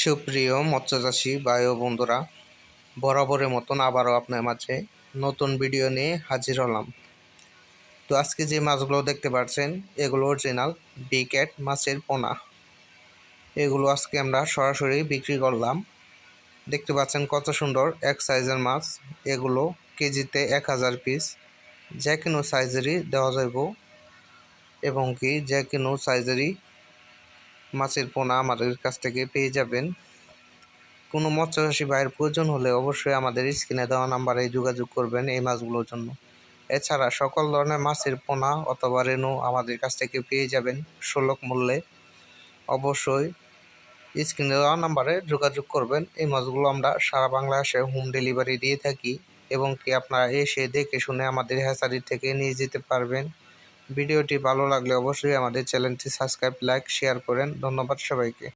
সুপ্রিয় মৎস্যচাষী ও বন্ধুরা, বরাবরের মতন আবারও আপনার মাঝে নতুন ভিডিও নিয়ে হাজির হলাম। তো আজকে যে মাছগুলো দেখতে পাচ্ছেন, এগুলো অরিজিনাল বিকেট মাছের পোনা। এগুলো আজকে আমরা সরাসরি বিক্রি করলাম। দেখতে পাচ্ছেন কত সুন্দর এক সাইজের মাছ। এগুলো কেজিতে এক হাজার পিস যে কোনো সাইজেরই দেওয়া যাইব। এবং কি যে কোনো সাইজেরই মাছের পোনা আমাদের কাছ থেকে পেয়ে যাবেন। কোনো মৎস্যচাষী ভাইয়ের প্রয়োজন হলে অবশ্যই আমাদের স্ক্রিনে দেওয়া নাম্বারে যোগাযোগ করবেন এই মাছগুলোর জন্য। এছাড়া সকল ধরনের মাছের পোনা অথবা রেণু আমাদের কাছ থেকে পেয়ে যাবেন সুলভ মূল্যে। অবশ্যই স্ক্রিনে দেওয়া নাম্বারে যোগাযোগ করবেন। এই মাছগুলো আমরা সারা বাংলাদেশে হোম ডেলিভারি দিয়ে থাকি এবং কি আপনারা এসে দেখে শুনে আমাদের হ্যাচারি থেকে নিয়ে যেতে পারবেন। ভিডিওটি ভালো লাগলে অবশ্যই আমাদের চ্যানেলটি সাবস্ক্রাইব লাইক শেয়ার করেন। ধন্যবাদ সবাইকে।